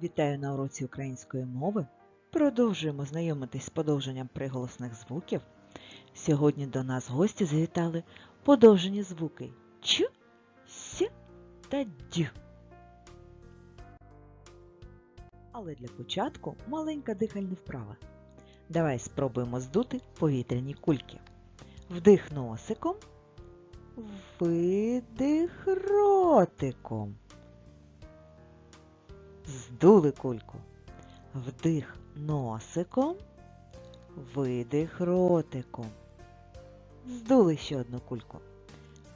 Вітаю на уроці української мови. Продовжуємо знайомитись з подовженням приголосних звуків. Сьогодні до нас гості завітали подовжені звуки Ч, С та Д. Але для початку маленька дихальна вправа. Давай спробуємо здути повітряні кульки. Вдих носиком, видих ротиком. Здули кульку. Вдих носиком, видих ротиком. Здули ще одну кульку.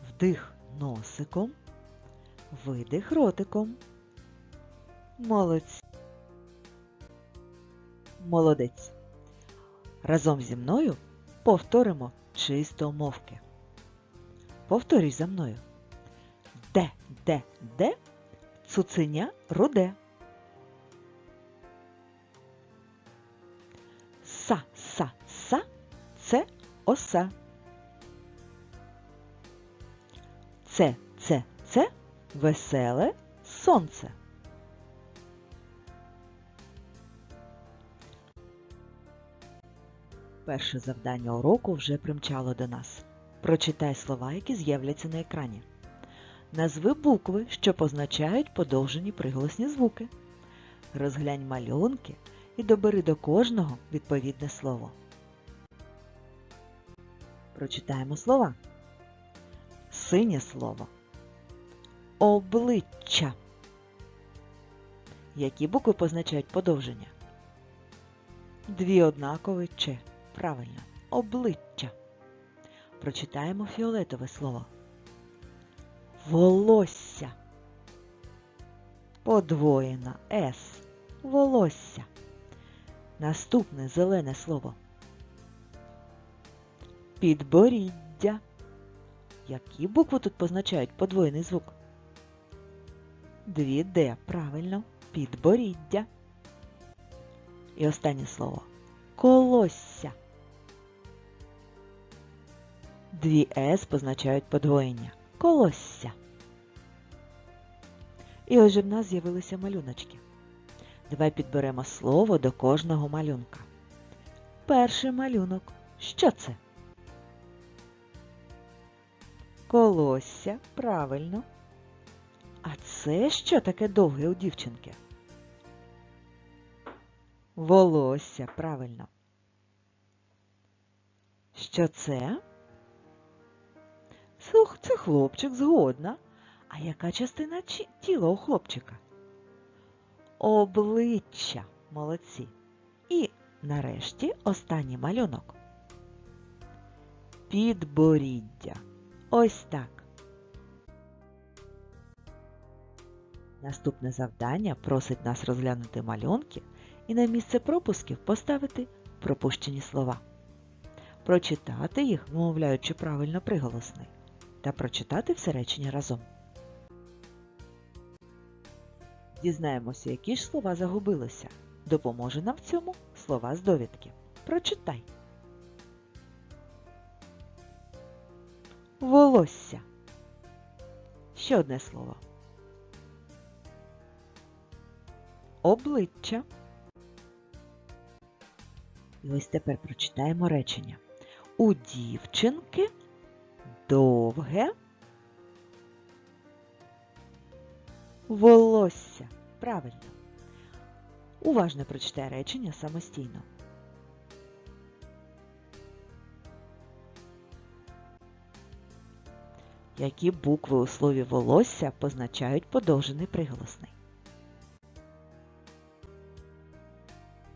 Вдих носиком, видих ротиком. Молодці. Молодець. Разом зі мною повторимо чисто мовки. Повторюй за мною. Де, де, де цуценя руде. Са, са, це оса. Це, це, це веселе сонце. Перше завдання уроку вже примчало до нас. Прочитай слова, які з'являться на екрані. Назви букви, що позначають подовжені приголосні звуки. Розглянь малюнки і добери до кожного відповідне слово. Прочитаємо слова. Синє слово. Обличчя. Які букви позначають подовження? Дві однакові Ч. Правильно. Обличчя. Прочитаємо фіолетове слово. Волосся. Подвоєна С. Волосся. Наступне зелене слово. Підборіддя. Які букви тут позначають подвоєний звук? Дві Д. Правильно. Підборіддя. І останнє слово. Колосся. Дві С позначають подвоєння. Колосся. І ось же в нас з'явилися малюночки. Давай підберемо слово до кожного малюнка. Перший малюнок. Що це? Колосся, правильно. А це що таке довге у дівчинки? Волосся, правильно. Що це? Це хлопчик згодна. А яка частина тіла у хлопчика? Обличчя. Молодці. І нарешті останній малюнок. Підборіддя. Ось так. Наступне завдання просить нас розглянути малюнки і на місце пропусків поставити пропущені слова. Прочитати їх, вимовляючи правильно приголосний, та прочитати все речення разом. Дізнаємося, які ж слова загубилися. Допоможе нам в цьому слова з довідки. Прочитай. Волосся. Ще одне слово. Обличчя. І ось тепер прочитаємо речення. У дівчинки довге волосся. Правильно. Уважно прочитай речення самостійно. Які букви у слові волосся позначають подовжений приголосний?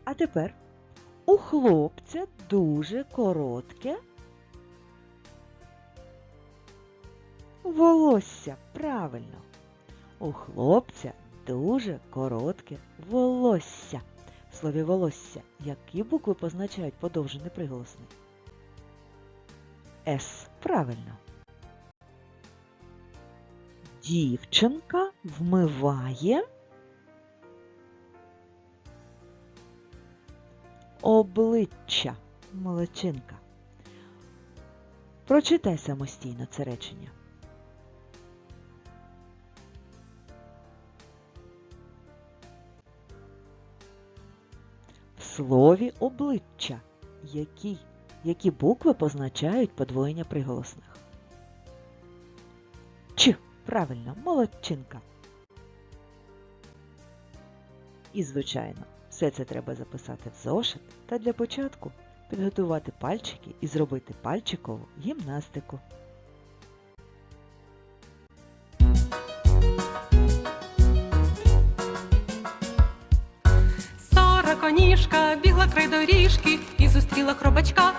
А тепер у хлопця дуже коротке волосся. Правильно. У хлопця дуже коротке волосся. В слові волосся. Які букви позначають подовжений приголосний? С. Правильно. Дівчинка вмиває обличчя. Молодчинка. Прочитай самостійно це речення. Слові обличчя. Які, які букви позначають подвоєння приголосних? Ч. Правильно, молодчинка. І, звичайно, все це треба записати в зошит та для початку підготувати пальчики і зробити пальчикову гімнастику. Сороконіжка бігла край доріжки і зустріла хробачка.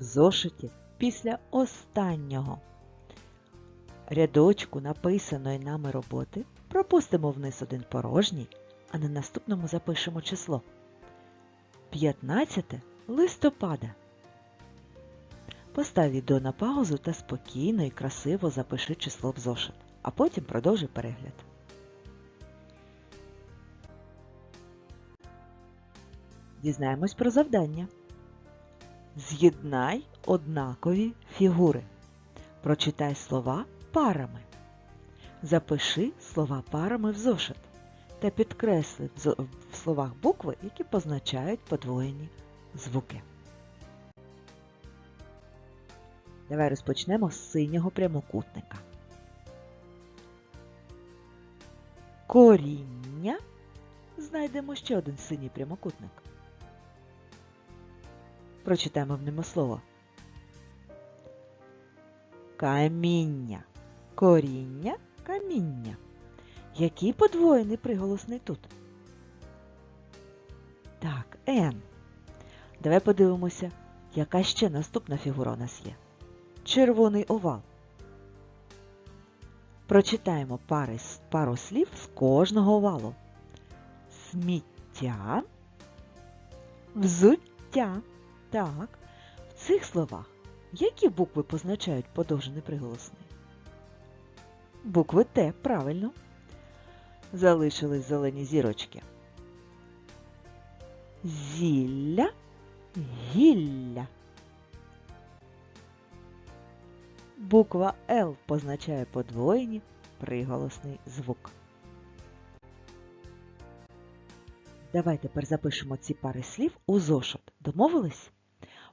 В зошиті після останнього рядочку написаної нами роботи пропустимо вниз один порожній, а на наступному запишемо число 15 листопада. Постав відео на паузу та спокійно і красиво запиши число в зошит, а потім продовжуй перегляд. Дізнаємось про завдання. З'єднай однакові фігури. Прочитай слова парами. Запиши слова парами в зошит та підкресли в словах букви, які позначають подвоєні звуки. Давай розпочнемо з синього прямокутника. Коріння. Знайдемо ще один синій прямокутник. Прочитаємо в ньому слово. Каміння. Коріння каміння. Який подвоєний приголосний тут? Так, Н. Давай подивимося, яка ще наступна фігура у нас є. Червоний овал. Прочитаємо пари, пару слів з кожного овалу. Сміття, взуття. Так, в цих словах які букви позначають подовжений приголосний? Букви Т, правильно. Залишились зелені зірочки. Зілля, гілля. Буква Л позначає подвоєні приголосний звук. Давай тепер запишемо ці пари слів у зошит. Домовились?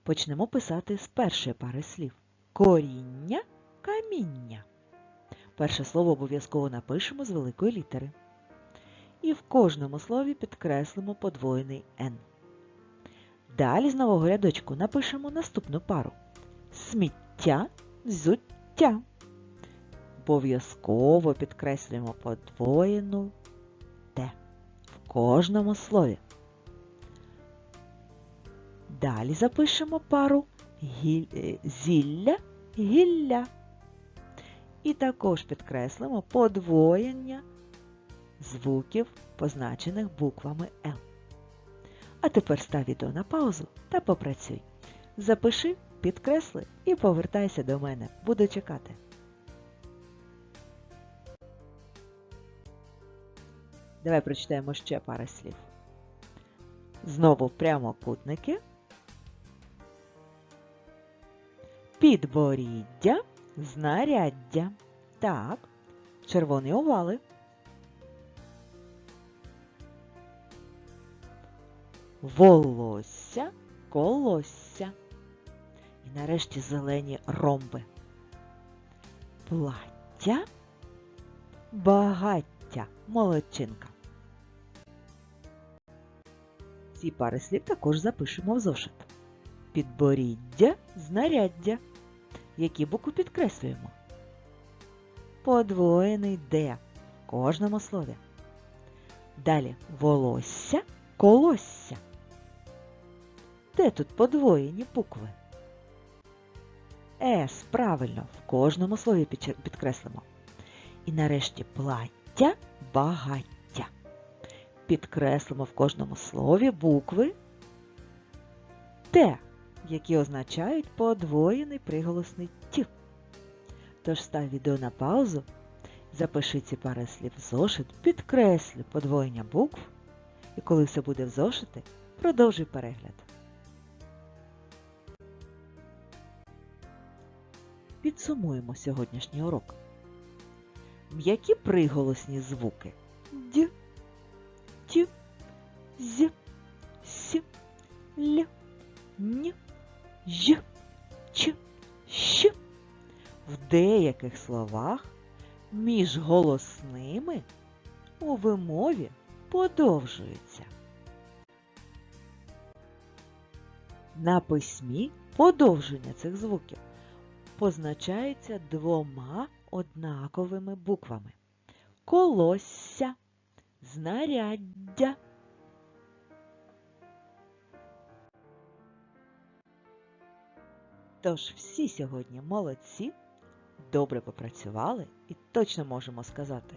Почнемо писати з першої пари слів. Коріння, каміння. Перше слово обов'язково напишемо з великої літери. І в кожному слові підкреслимо подвоєний Н. Далі з нового рядочку напишемо наступну пару. Сміття, взуття. Обов'язково підкреслюємо подвоєну Т в кожному слові. Далі запишемо пару е, зілля, гілля. І також підкреслимо подвоєння звуків, позначених буквами Л. А тепер став відео на паузу та попрацюй. Запиши, підкресли і повертайся до мене. Буду чекати. Давай прочитаємо ще пару слів. Знову прямокутники. Підборіддя, знаряддя. Так, червоні овали. Волосся, колосся. І нарешті зелені ромби. Плаття, багаття, молодчинка. Ці пари слів також запишемо в зошит. підборіддя, знаряддя. Які букви підкреслюємо? Подвоєний Д в кожному слові. Далі волосся, колосся. Де тут подвоєні букви? С, правильно, в кожному слові підкреслимо. І нарешті плаття, багаття. Підкреслимо в кожному слові букви Т, які означають подвоєний приголосний Т. Тож став відео на паузу, запиши ці пари слів в зошит, підкреслю подвоєння букв, і коли все буде в зошиті, продовжуй перегляд. Підсумуємо сьогоднішній урок. М'які приголосні звуки Д, деяких словах між голосними у вимові подовжуються. На письмі подовження цих звуків позначається двома однаковими буквами. Колосся, знаряддя. Тож всі сьогодні молодці, добре попрацювали і точно можемо сказати,